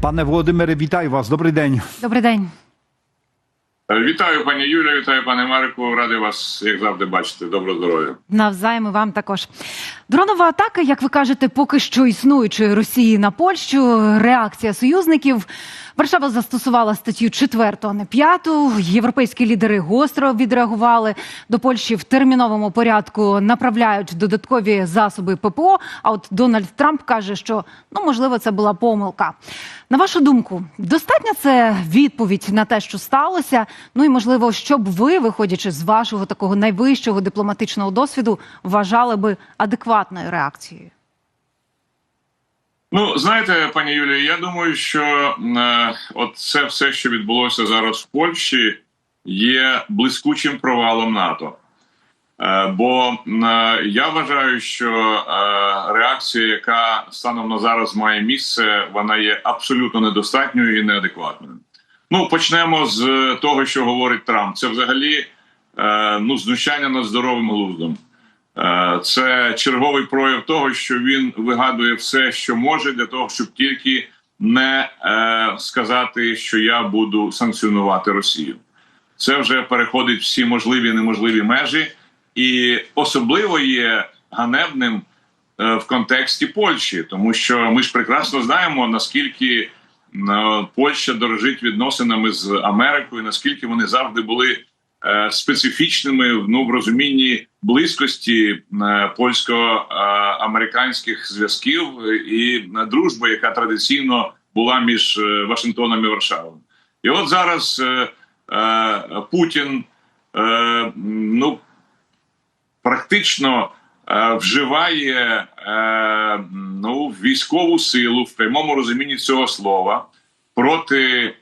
Пане Володимире, вітаю вас. Добрий день. Добрий день. Е, Вітаю, пані Юля, вітаю, пане Марику. Радий вас, як завжди, бачити. Доброго здоров'я. Навзаєм і вам також. Дронова атака, як ви кажете, поки що існуючої Росії на Польщу. Реакція союзників. Варшава застосувала статтю 4, а не 5. Європейські лідери гостро відреагували. До Польщі в терміновому порядку направляють додаткові засоби ППО. А от Дональд Трамп каже, що ну можливо це була помилка. На вашу думку, достатня це відповідь на те, що сталося? Ну і можливо, що б ви, виходячи з вашого такого найвищого дипломатичного досвіду, вважали би адекватною реакцією? Ну, знаєте, пані Юлія, я думаю, що е, от це все, що відбулося зараз в Польщі, є блискучим провалом НАТО. Е, бо е, я вважаю, що е, реакція, яка станом на зараз має місце, вона є абсолютно недостатньою і неадекватною. Ну, почнемо з того, що говорить Трамп. Це взагалі ну, знущання над здоровим глуздом. Це черговий прояв того, що він вигадує все, що може, для того, щоб тільки не сказати, що я буду санкціонувати Росію. Це вже переходить всі можливі і неможливі межі, і особливо є ганебним е, в контексті Польщі, тому що ми ж прекрасно знаємо наскільки е, Польща дорожить відносинами з Америкою, наскільки вони завжди були е, специфічними ну, в розумінні близькості польсько-американських зв'язків і дружби, яка традиційно була між Вашингтоном і Варшавою. І от зараз Путін ну практично е, вживає е, ну, військову силу в прямому розумінні цього слова проти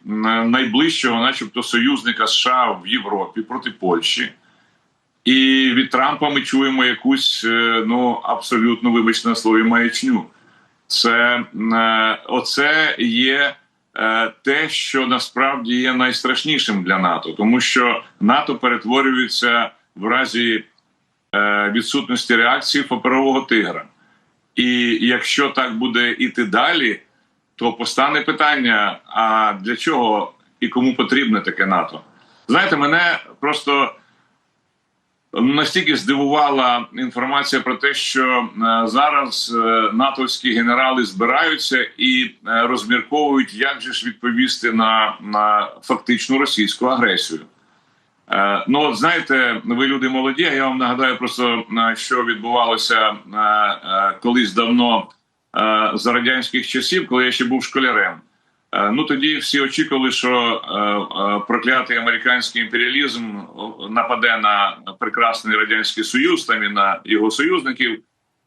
найближчого, начебто, союзника США в Європі проти Польщі. І від Трампа ми чуємо якусь е, ну абсолютно вибачте на слові маячню. Це е, оце є е, те, що насправді є найстрашнішим для НАТО, тому що НАТО перетворюється в разі відсутності реакції паперового тигра. І якщо так буде іти далі, то постане питання: а для чого і кому потрібне таке НАТО? Знаєте, мене просто настільки здивувала інформація про те, що е, зараз е, натовські генерали збираються і е, розмірковують, як же ж відповісти на, на фактичну російську агресію. Е, Ну, от знаєте, ви люди молоді. Я вам нагадаю просто е, що відбувалося е, колись давно за радянських часів, коли я ще був школярем. Ну тоді всі очікували, що проклятий американський імперіалізм нападе на прекрасний радянський союз, там і на його союзників,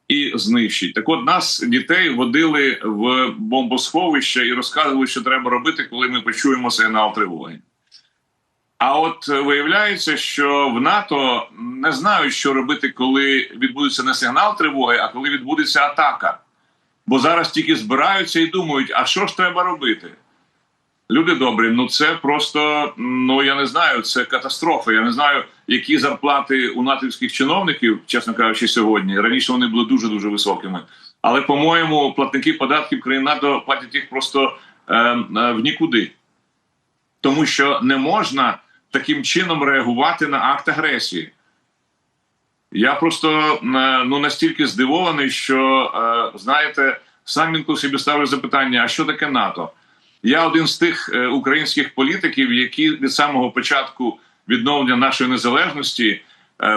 і знищить. Так, от нас дітей водили в бомбосховище і розказували, що треба робити, коли ми почуємо сигнал тривоги. А от е, виявляється, що в НАТО не знають, що робити, коли відбудеться не сигнал тривоги, а коли відбудеться атака. Бо зараз тільки збираються і думають, а що ж треба робити? Люди добрі, ну це просто, ну я не знаю, це катастрофа. Я не знаю, які зарплати у натівських чиновників, чесно кажучи, сьогодні. Раніше вони були дуже дуже високими. Але, по-моєму, платники податків країн НАТО платять їх просто е, е, в нікуди. Тому що не можна таким чином реагувати на акт агресії. Я просто е, ну настільки здивований, що е, знаєте, сам інколи собі ставлю запитання: а що таке НАТО? Я один з тих е, українських політиків, які від самого початку відновлення нашої незалежності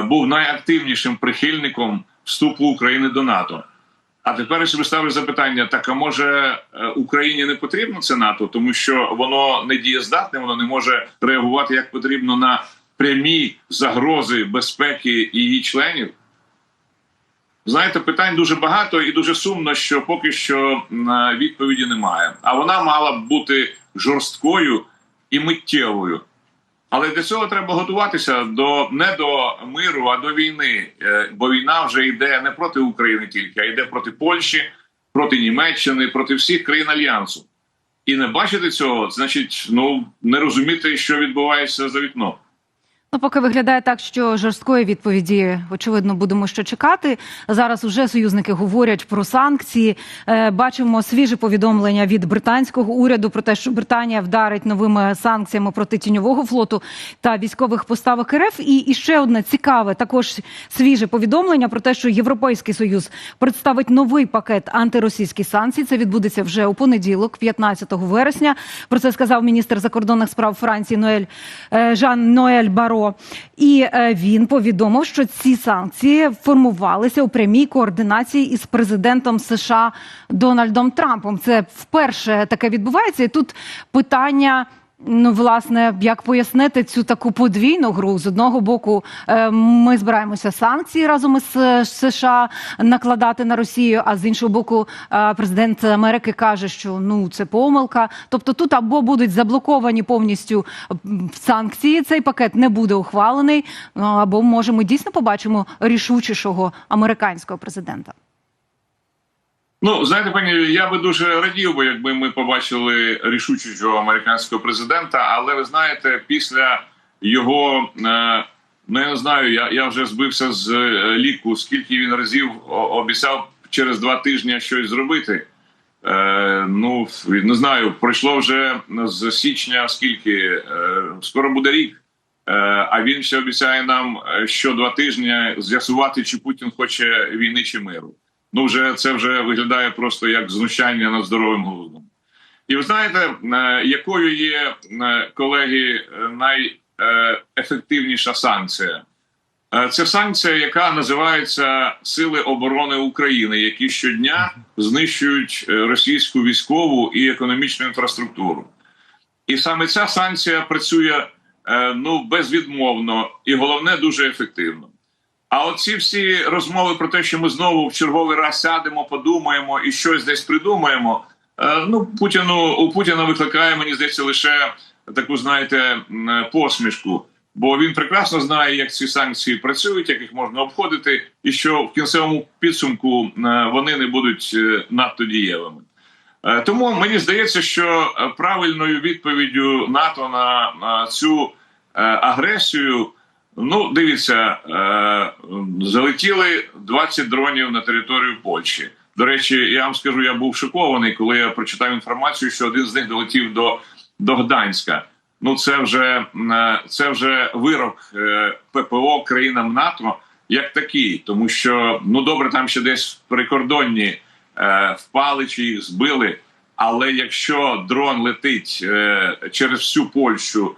був найактивнішим прихильником вступу України до НАТО. А тепер я собі ставлю запитання: так а може е, Україні не потрібно це НАТО, тому що воно не дієздатне, воно не може реагувати як потрібно на прямі загрози безпеки її членів. Знаєте, питань дуже багато і дуже сумно, що поки що е, відповіді немає. А вона мала б бути жорсткою і миттєвою. Але для цього треба готуватися до не до миру, а до війни. Е, Бо війна вже йде не проти України тільки, а йде проти Польщі, проти Німеччини, проти всіх країн альянсу. І не бачити цього, значить, ну не розуміти, що відбувається за вікном. Ну, поки виглядає так, що жорсткої відповіді, очевидно, будемо ще чекати. Зараз уже союзники говорять про санкції. Е, бачимо свіже повідомлення від британського уряду про те, що Британія вдарить новими санкціями проти тіньового флоту та військових поставок РФ. І, і ще одне цікаве, також свіже повідомлення про те, що Європейський союз представить новий пакет антиросійських санкцій. Це відбудеться вже у понеділок, 15 вересня. Про це сказав міністр закордонних справ Франції Ноель е, Жан Ноель Баро. І е, він повідомив, що ці санкції формувалися у прямій координації із президентом США Дональдом Трампом. Це вперше таке відбувається. І тут питання. Ну, власне, як пояснити цю таку подвійну гру з одного боку, е, ми збираємося санкції разом із е, США накладати на Росію. А з іншого боку, е, президент Америки каже, що ну це помилка. Тобто, тут або будуть заблоковані повністю санкції, цей пакет не буде ухвалений, ну, або може ми дійсно побачимо рішучішого американського президента. Ну, знаєте, пані, я би дуже радів би, якби ми побачили рішучого американського президента. Але ви знаєте, після його е, ну я не знаю, я, я вже збився з е, ліку, скільки він разів обіцяв через два тижні щось зробити. Е, ну не знаю, пройшло вже з січня, скільки е, скоро буде рік. Е, а він ще обіцяє нам е, що два тижні з'ясувати, чи Путін хоче війни чи миру. Ну, вже це вже виглядає просто як знущання над здоровим глуздом. І ви знаєте, е, якою є е, колеги найефективніша санкція? Е, Це санкція, яка називається Сили оборони України, які щодня знищують е, російську військову і економічну інфраструктуру. І саме ця санкція працює е, ну безвідмовно і головне дуже ефективно. А оці всі розмови про те, що ми знову в черговий раз сядемо, подумаємо і щось десь придумаємо. е, Ну, Путіну у Путіна викликає, мені здається, лише таку, знаєте, посмішку. Бо він прекрасно знає, як ці санкції працюють, як їх можна обходити, і що в кінцевому підсумку е, вони не будуть е, надто дієвими. Тому мені здається, що правильною відповіддю НАТО на, цю агресію. Ну, дивіться, е, залетіли 20 дронів на територію Польщі. До речі, я вам скажу, я був шокований, коли я прочитав інформацію, що один з них долетів до, до Гданська. Ну, це вже е, це вже вирок е, ППО країнам НАТО як такий, тому що ну добре, там ще десь прикордонні е, впали чи їх збили. Але якщо дрон летить через всю Польщу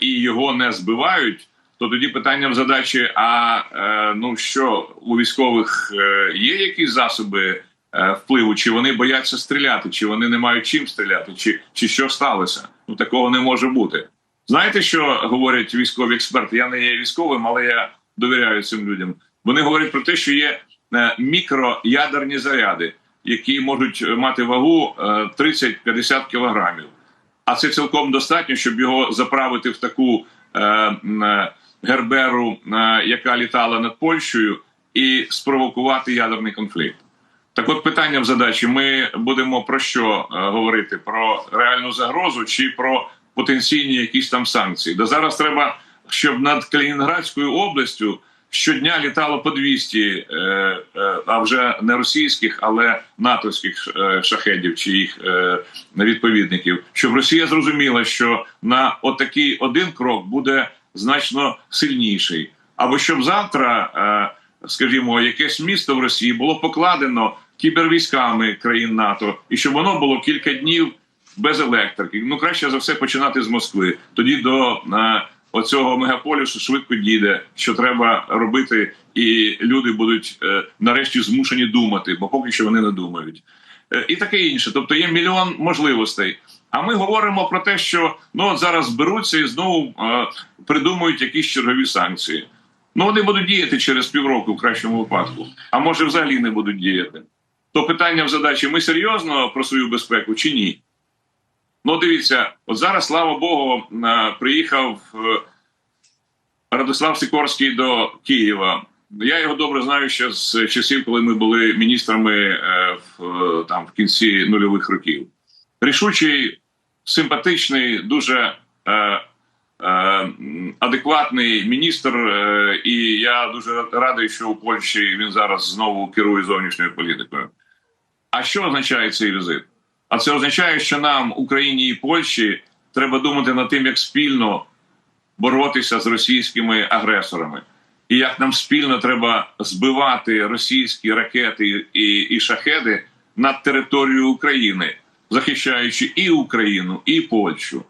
і його не збивають, то тоді питання в задачі: а е, ну що у військових е, є якісь засоби е, впливу, чи вони бояться стріляти, чи вони не мають чим стріляти, чи, чи що сталося? Ну такого не може бути. Знаєте, що говорять військові експерти? Я не є військовим, але я довіряю цим людям. Вони говорять про те, що є е, мікроядерні заряди, які можуть мати вагу е, 30-50 кілограмів. А це цілком достатньо, щоб його заправити в таку герберу, е, яка літала над Польщею, і спровокувати ядерний конфлікт. Так, от питання в задачі: ми будемо про що е, говорити? Про реальну загрозу чи про потенційні якісь там санкції? До зараз треба, щоб над Калінінградською областю щодня літало по 200, е, а вже не російських, але натовських шахедів чи їх відповідників, щоб Росія зрозуміла, що на отакий один крок буде значно сильніший, або щоб завтра. Е, скажімо, якесь місто в Росії було покладено кібервійськами країн НАТО, і щоб воно було кілька днів без електрики. Ну краще за все починати з Москви. Тоді до е, оцього мегаполісу швидко дійде, що треба робити, і люди будуть е, нарешті змушені думати, бо поки що вони не думають. І таке інше. Тобто є мільйон можливостей. А ми говоримо про те, що ну зараз зберуться і знову е, придумують якісь чергові санкції. Ну, вони будуть діяти через півроку в кращому випадку, а може взагалі не будуть діяти. То питання в задачі: ми серйозно про свою безпеку чи ні? Ну, дивіться, от зараз, слава Богу, е, приїхав е, Радослав Сикорський до Києва. Я його добре знаю ще з часів, коли ми були міністрами е, в, там, в кінці нульових років. Рішучий, симпатичний, дуже е, е, адекватний міністр, е, і я дуже радий, що у Польщі він зараз знову керує зовнішньою політикою. А що означає цей візит? А це означає, що нам, Україні і Польщі, треба думати над тим, як спільно боротися з російськими агресорами, і як нам спільно треба збивати російські ракети і, і шахеди над територією України, захищаючи і Україну, і Польщу.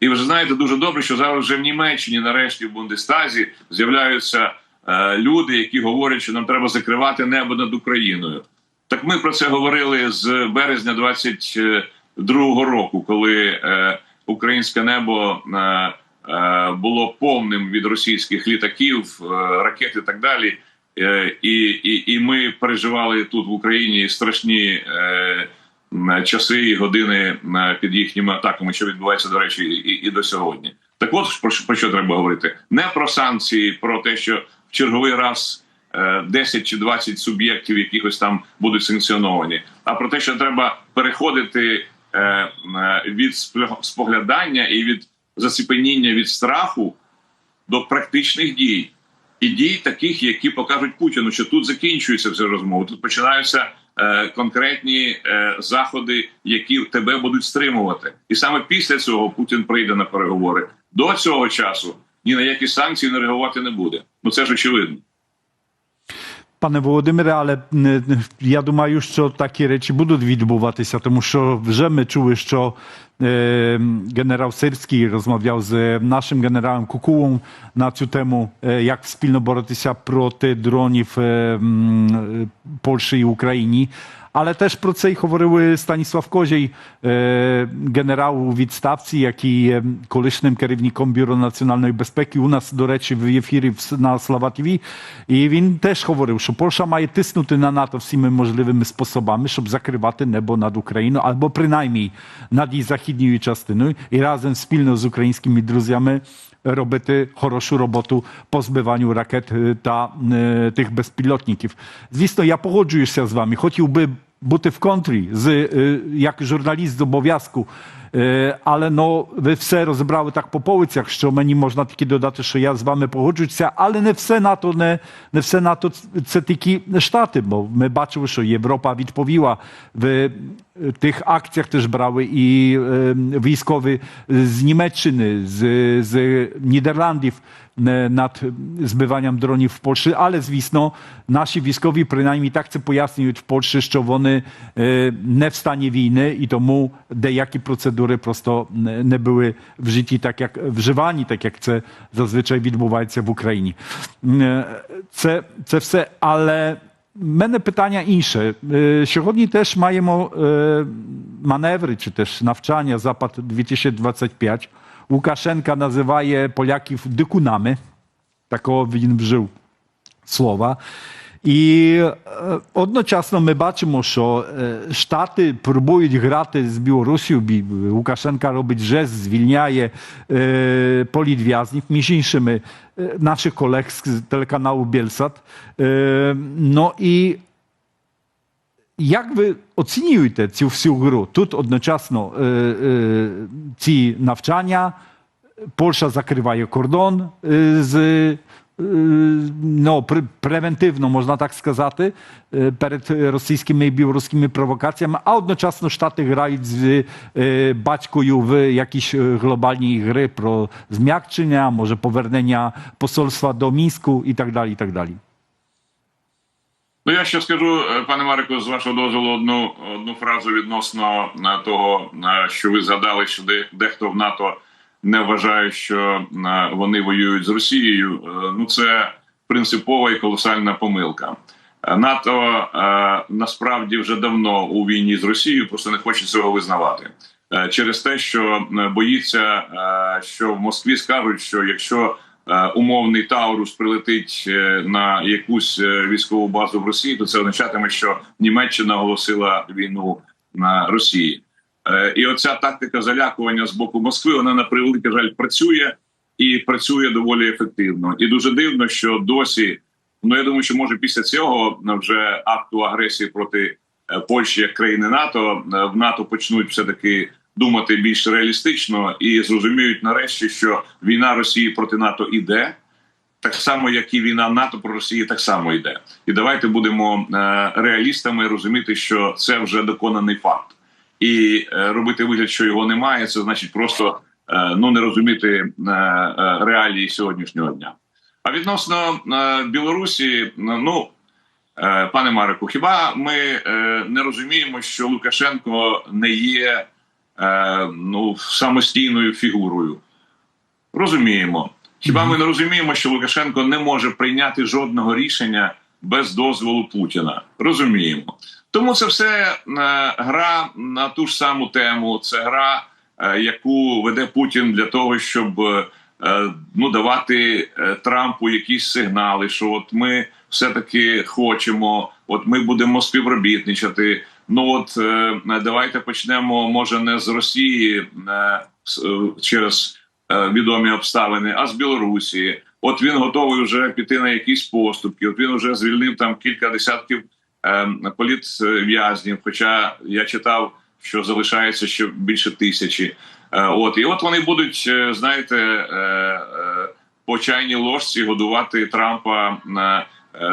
І ви ж знаєте дуже добре, що зараз вже в Німеччині, нарешті, в Бундестазі з'являються е, люди, які говорять, що нам треба закривати небо над Україною. Так ми про це говорили з березня 22-го року, коли е, українське небо е, е, було повним від російських літаків, е, ракет і так далі. Е, і, і, і ми переживали тут в Україні страшні е, часи і години е, під їхніми атаками, що відбувається, до речі, і, і до сьогодні. Так от про, про що треба говорити? Не про санкції, про те, що в черговий раз е, 10 чи 20 суб'єктів якихось там будуть санкціоновані, а про те, що треба переходити е, е, від споглядання і від заціпеніння від страху до практичних дій. І дій таких, які покажуть Путіну, що тут закінчується вся розмова. Тут починаються е, конкретні е, заходи, які тебе будуть стримувати. І саме після цього Путін прийде на переговори. До цього часу ні на які санкції не реагувати не буде. Ну це ж очевидно. Пане Володимире, але я думаю, що такі речі будуть відбуватися, тому що вже ми чули, що е, генерал Сирський розмовляв з нашим генералом Кукулом на цю тему, е, як спільно боротися проти дронів е, м, Польщі і Україні. Але теж про це й говорив Станіслав Козій, е, генерал у відставці, який є колишнім керівником Бюро національної безпеки. У нас, до речі, в ефірі в- на Слава ТВ. І він теж говорив, що Польща має тиснути на НАТО всіми можливими способами, щоб закривати небо над Україною, або принаймні над її західньою частиною, і разом спільно з українськими друзями робити хорошу роботу по збиванню ракет е, та е, тих безпілотників. Звісно, я погоджуюся з вами. Хотів би бути в контрі з е, як журналіст з обов'язку. Е, Але ну, ви все розібрали так по полицях, що мені можна тільки додати, що я з вами погоджуюся, але не все НАТО, не, не все НАТО це тільки Штати, бо ми бачили, що Європа відповіла в е, тих акціях теж брали і е, військові з Німеччини, з, з Нідерландів е, над збиванням дронів в Польщі, але звісно, наші військові принаймні так це пояснюють в Польщі, що вони е, не в стані війни і тому деякі процедури просто не, не були в житті так, як вживані, так як це зазвичай відбувається в Україні. Е, Це, це все, але в мене питання інше. Е, Сьогодні теж маємо е, маневри чи теж навчання Запад 2025. Łukaszenka називає поляків дикунами. Такого він вжив слова. І е, одночасно ми бачимо, що е, Штати пробують грати з Білорусією. Бі- Лукашенка робить жест, звільняє е, політв'язнів, між іншими е, наших колег з телеканалу Bielsat. Е, ну і як ви оцінюєте цю всю гру? Тут одночасно е, е, ці навчання, Польща закриває кордон е, з пре- превентивно, можна так сказати, е, перед російськими і білоруськими провокаціями, а одночасно Штати грають з е, батькою в якісь е, глобальні гри про зм'якчення, може повернення посольства до Мінську і так далі. І так далі. Ну я ще скажу, пане Марику, з вашого дозволу, одну одну фразу відносно того, що ви згадали, що дехто в НАТО не вважає, що е, вони воюють з Росією. Е, Ну це принципова і колосальна помилка. Е, НАТО насправді вже давно у війні з Росією, просто не хоче цього визнавати. Через те, що боїться, що в Москві скажуть, що якщо умовний Таурус прилетить на якусь військову базу в Росії, то це означатиме, що Німеччина оголосила війну на Росії. Е, І оця тактика залякування з боку Москви, вона на превеликий жаль працює і працює доволі ефективно. І дуже дивно, що досі, ну я думаю, що може після цього вже акту агресії проти е, Польщі як країни НАТО е, в НАТО почнуть все таки думати більш реалістично і зрозуміють нарешті, що війна Росії проти НАТО іде. Так само, як і війна НАТО про Росії, так само йде. І давайте будемо реалістами розуміти, що це вже доконаний факт. І е, робити вигляд, що його немає, це значить просто е, ну не розуміти е, реалії сьогоднішнього дня. А відносно Білорусі, ну пане Марику, хіба ми не розуміємо, що Лукашенко не є ну самостійною фігурою? Розуміємо. Хіба ми не розуміємо, що Лукашенко не може прийняти жодного рішення без дозволу Путіна? Розуміємо. Тому це все е, гра на ту ж саму тему. Це гра, е, яку веде Путін для того, щоб е, ну давати Трампу якісь сигнали, що от ми все-таки хочемо, от ми будемо співробітничати. Ну от давайте почнемо, може, не з Росії через відомі обставини, а з Білорусі. От він готовий вже піти на якісь поступки. От він вже звільнив там кілька десятків політв'язнів. Хоча я читав, що залишається ще більше тисячі. Е, от і от вони будуть, е, знаєте, е, по чайній ложці годувати Трампа на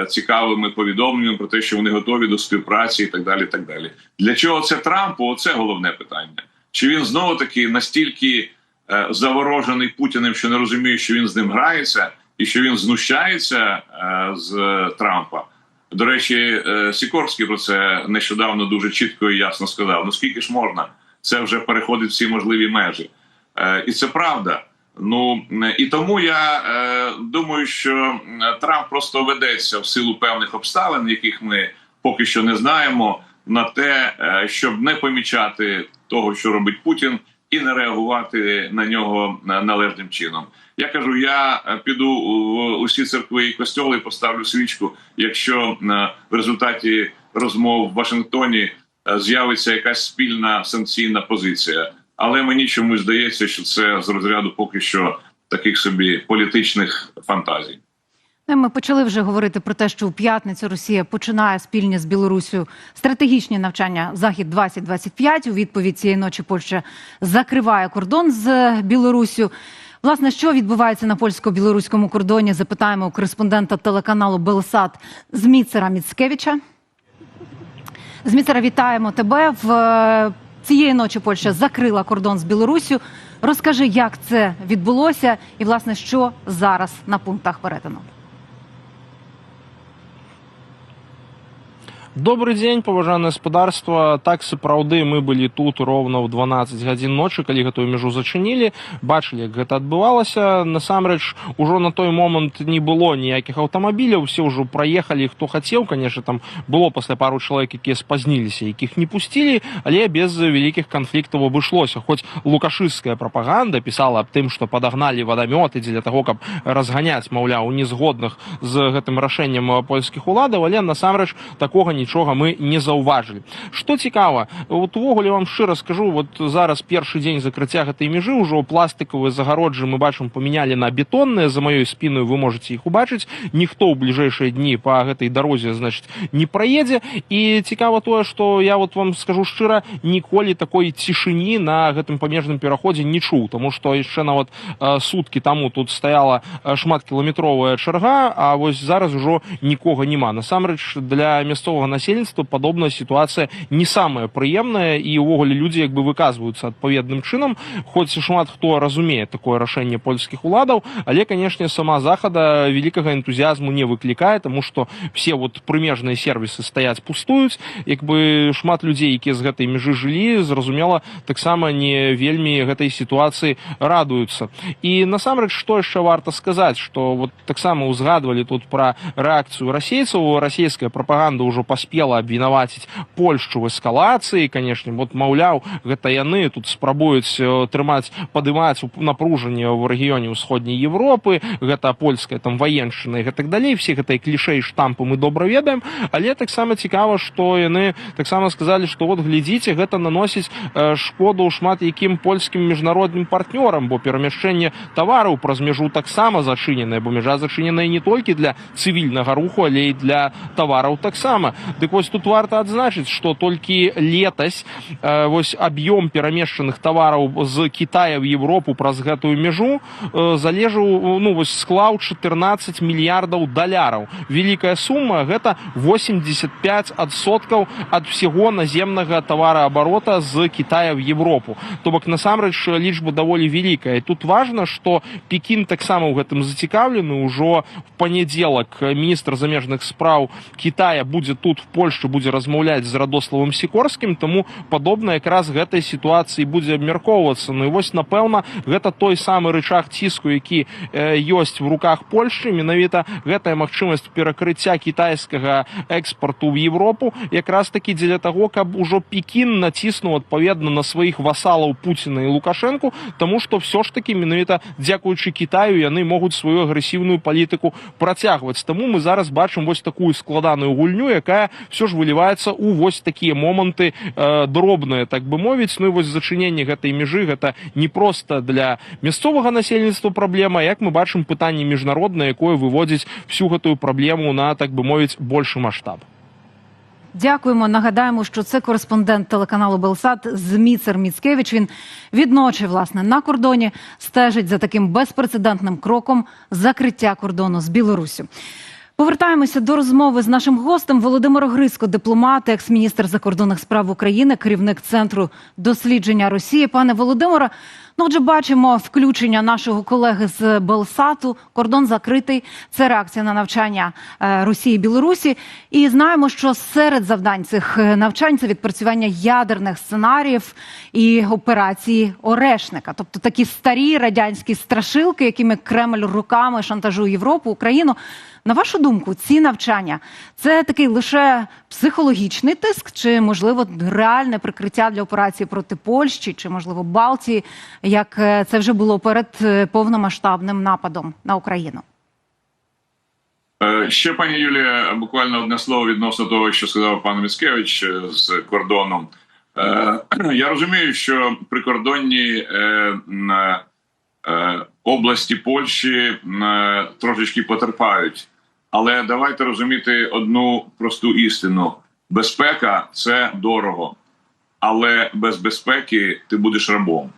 цікавими повідомленнями про те, що вони готові до співпраці, і так далі. і Так далі. Для чого це Трампу? Оце головне питання. Чи він знову таки настільки заворожений Путіним, що не розуміє, що він з ним грається, і що він знущається з Трампа? До речі, е, Сікорський про це нещодавно дуже чітко і ясно сказав: ну скільки ж можна? Це вже переходить всі можливі межі, Е, і це правда. Ну і тому я е, думаю, що Трамп просто ведеться в силу певних обставин, яких ми поки що не знаємо, на те, щоб не помічати того, що робить Путін, і не реагувати на нього е, належним чином. Я кажу, я е, піду в усі церкви і костьоли поставлю свічку, якщо е, в результаті розмов в Вашингтоні з'явиться якась спільна санкційна позиція. Але мені чомусь здається, що це з розряду поки що таких собі політичних фантазій. Ну, Ми почали вже говорити про те, що у п'ятницю Росія починає спільні з Білорусію стратегічні навчання Захід 2025 У відповідь цієї ночі Польща закриває кордон з Білорусю. Власне, що відбувається на польсько-білоруському кордоні? Запитаємо у кореспондента телеканалу Белсат Зміцера Міцкевича. Зміцера, вітаємо тебе. В е, цієї ночі Польща закрила кордон з Білоруссю. Розкажи, як це відбулося, і власне що зараз на пунктах перетину. Добрый дзень паважанае гаспадарства. Так сапраўды мы былі тут ровно ў 12 гадзін ночы калі гэтую мяжу зачынілі. Бачылі як гэта адбывалася. Насамрэч ужо на той момант не было ніякіх аўтамабіляў. Все ўжо праехалі хто хацеў. Конечно там было пасля пару чалавек якія спазніліся якіх не пусцілі але без вялікіх канфліктаў абышлося. Хоць лукашысцкая прапаганда пісала аб тым што падагналі вадамёты дзеля таго каб разганяць маўляў незгодных з гэтым рашэннем польскіх уладаў але насамрэч такога нічога мы не заўважылі. Што цікава вот увогуле вам шчыра скажу вот зараз першы дзень закрыцця гэтай межы ўжо пластыкавыя загароджы мы бачым памянялі на бетонныя за маёй спіною вы можете іх убачыць. Ніхто ў бліжэйшыя дні по гэтай дарозе значит не праедзе. І цікава тое што я вот вам скажу шчыра ніколі такой цішыні на гэтым памежным пераходзе не чуў тому што яшчэ нават суткі таму тут стаяла шматкіламетровая чарга а вось зараз ужо нікога няма. Насамрэч для мясцовага насельніцтва падобная сітуацыя не самая прыемная і ўвогуле людзі як бы выказваюцца адпаведным чынам хоць і шмат хто разумее такое рашэнне польскіх уладаў але канешне сама захада вялікага энтузіазму не выклікае тому што все вот прымежныя сервісы стаяць пустуюць як бы шмат людзей якія з гэтай межы жылі зразумела таксама не вельмі гэтай сітуацыі радуюцца і насамрэч што яшчэ варта сказаць што вот таксама узгадвалі тут пра рэакцыю расейцаў расійская прапаганда ўжо паспела абвінаваціць польшчу в эскалацыі канешне вот маўляў гэта яны тут спрабуюць э, трымаць падымаць у- напружанне ў рэгіёне ўсходняй Европы гэта польская там ваеншчына і гэтак далей все гэтай клішэй штампы мы добра ведаем але таксама цікава што яны таксама сказалі што вот глядзіце гэта наносіць э, шкоду шмат якім польскім міжнародным партнёрам бо перамяшчэнне тавараў праз мяжу таксама зачыненая бо мяжа зачыненая не толькі для цывільнага руху але і для тавараў таксама Дык вось тут варта адзначыць, што толькі летась э, вось аб'ём перамешчаных тавараў з Китая в Европу праз гэтую мяжу э, залежаў ну вось склаў 14 мільярдаў даляраў. Вялікая сума гэта 85 адсоткаў ад всего наземнага тавараабарота з Китая в Европу. То бок насамрэч лічба даволі вялікая. Тут важна, што Пекін таксама ў гэтым зацікаўлены ўжо в панядзелак міністр замежных спраў Китая будзе тут в Польшчы будзе размаўляць з радославым сікорскім, таму падобна якраз гэтай сітуацыі будзе абмяркоўвацца. Ну і вось напэўна гэта той самы рычаг ціску, які э, ёсць в руках Польшчы, менавіта гэтая магчымасць перакрыцця кітайскага экспарту в Европу якраз такі дзеля таго, каб ужо Пекін націснуў адпаведна на сваіх васалаў Пуціна і Лукашэнку, таму што ўсё ж такі менавіта дзякуючы Кітаю яны могуць сваю агрэсіўную палітыку працягваць. Таму мы зараз бачым вось такую складаную гульню, якая все ж выліваецца ў вось такія моманты э, дробныя, так бы мовіць, ну і вось зачыненне гэтай мяжы гэта не проста для мясцовага насельніцтва праблема, як мы бачым пытанне міжнароднае, якое выводзіць всю гэтую праблему на так бы мовіць большы маштаб. Дякуємо. Нагадаємо, що це кореспондент телеканалу Белсат Зміцер Міцкевич. Він відночі власне на кордоні стежить за таким безпрецедентним кроком закриття кордону з Білоруссю. Повертаємося до розмови з нашим гостем Володимир Грицько, дипломат, екс-міністр закордонних справ України, керівник центру дослідження Росії. Пане Володимире, ну отже, бачимо включення нашого колеги з Белсату. Кордон закритий. Це реакція на навчання е, Росії і Білорусі. І знаємо, що серед завдань цих е, навчань це відпрацювання ядерних сценаріїв і операції Орешника, тобто такі старі радянські страшилки, якими Кремль руками шантажує Європу, Україну. На вашу думку, ці навчання це такий лише психологічний тиск, чи можливо реальне прикриття для операції проти Польщі, чи можливо Балтії, як е, це вже було перед е, повномасштабним нападом на Україну? Е, Ще пані Юлія, буквально одне слово відносно того, що сказав пан Міцкевич е, з кордоном. Я розумію, що прикордонні області Польщі е, трошечки потерпають, але давайте розуміти одну просту істину: безпека це дорого, але без безпеки ти будеш рабом.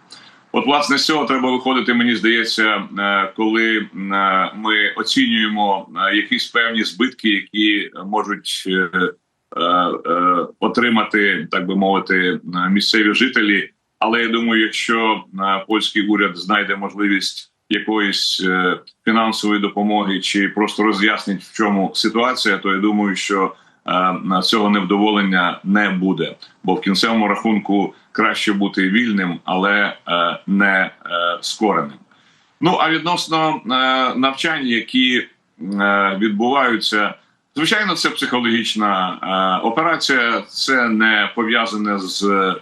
От, власне, з цього треба виходити, мені здається, е, коли е, ми оцінюємо е, якісь певні збитки, які можуть е, е, е, отримати, так би мовити, е, місцеві жителі. Але я думаю, якщо е, польський уряд знайде можливість якоїсь е, фінансової допомоги чи просто роз'яснить, в чому ситуація, то я думаю, що е, цього невдоволення не буде. Бо в кінцевому рахунку краще бути вільним, але не скореним. Ну а відносно навчань, які відбуваються, звичайно, це психологічна операція, це не пов'язане з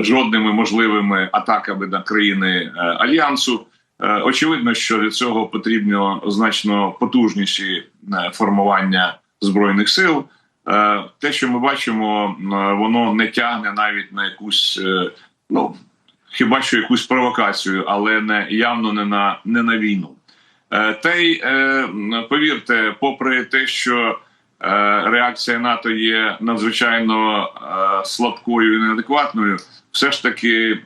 жодними можливими атаками на країни е, альянсу. Е, очевидно, що для цього потрібно значно потужніші е, формування збройних сил. Е, те, що ми бачимо, е, воно не тягне навіть на якусь е, ну хіба що якусь провокацію, але не явно не на не на війну. Е, Та й е, повірте, попри те, що е, реакція НАТО є надзвичайно е, слабкою і неадекватною, все ж таки е,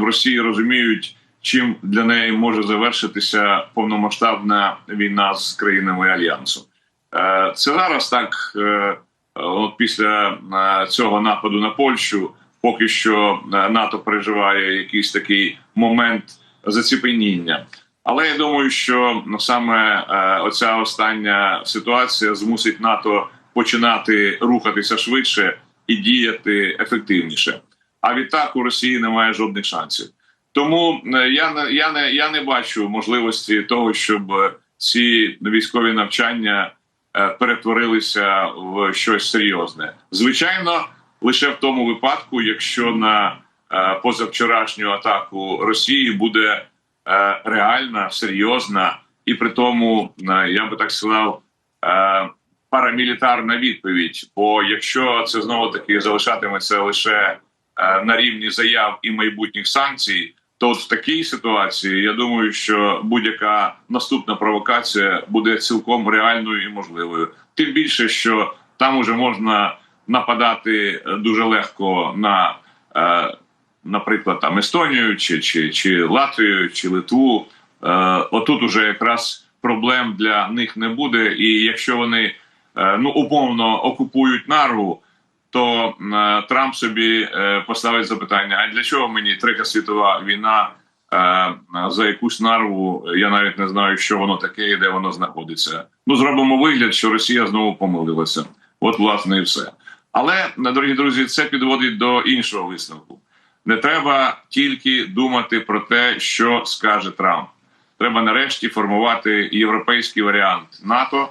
в Росії розуміють, чим для неї може завершитися повномасштабна війна з країнами альянсу. Е, Це зараз так, е, от після е, цього нападу на Польщу, поки що е, НАТО переживає якийсь такий момент заціпеніння. Але я думаю, що ну, саме е, оця остання ситуація змусить НАТО починати рухатися швидше і діяти ефективніше. А відтак у Росії немає жодних шансів. Тому е, я я не я не бачу можливості того, щоб е, ці військові навчання перетворилися в щось серйозне. Звичайно, лише в тому випадку, якщо на позавчорашню атаку Росії буде реальна, серйозна і при тому, е, я би так сказав, е, парамілітарна відповідь. Бо якщо це знову таки залишатиметься лише е, на рівні заяв і майбутніх санкцій, то от в такій ситуації я думаю, що будь-яка наступна провокація буде цілком реальною і можливою. Тим більше, що Там уже можна нападати е, дуже легко на, е, наприклад, там Естонію, чи, чи, чи Латвію, чи Литву. Е, отут уже якраз проблем для них не буде. І якщо вони е, ну умовно окупують нарву, то е, Трамп собі е, поставить запитання: а для чого мені третя світова війна е, за якусь нарву? Я навіть не знаю, що воно таке і де воно знаходиться. Ну зробимо вигляд, що Росія знову помилилася. От власне і все. Але дорогі друзі, це підводить до іншого висновку. Не треба тільки думати про те, що скаже Трамп. Треба нарешті формувати європейський варіант НАТО.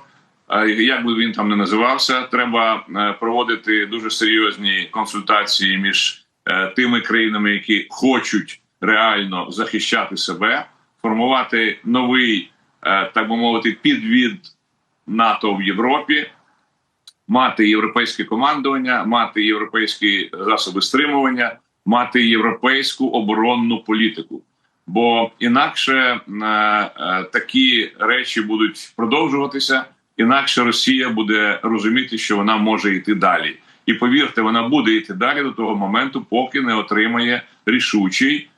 Як би він там не називався, треба е, проводити дуже серйозні консультації між е, тими країнами, які хочуть реально захищати себе, формувати новий, е, так би мовити, підвід НАТО в Європі, мати європейське командування, мати європейські засоби стримування, мати європейську оборонну політику. Бо інакше е, е, такі речі будуть продовжуватися, інакше Росія буде розуміти, що вона може йти далі. І повірте, вона буде йти далі до того моменту, поки не отримає рішучий,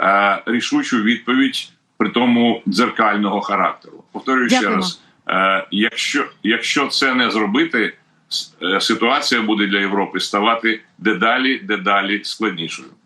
е, рішучу відповідь при тому дзеркального характеру. Повторюю ще раз: е, якщо, якщо це не зробити, ситуація буде для Європи ставати дедалі, дедалі складнішою.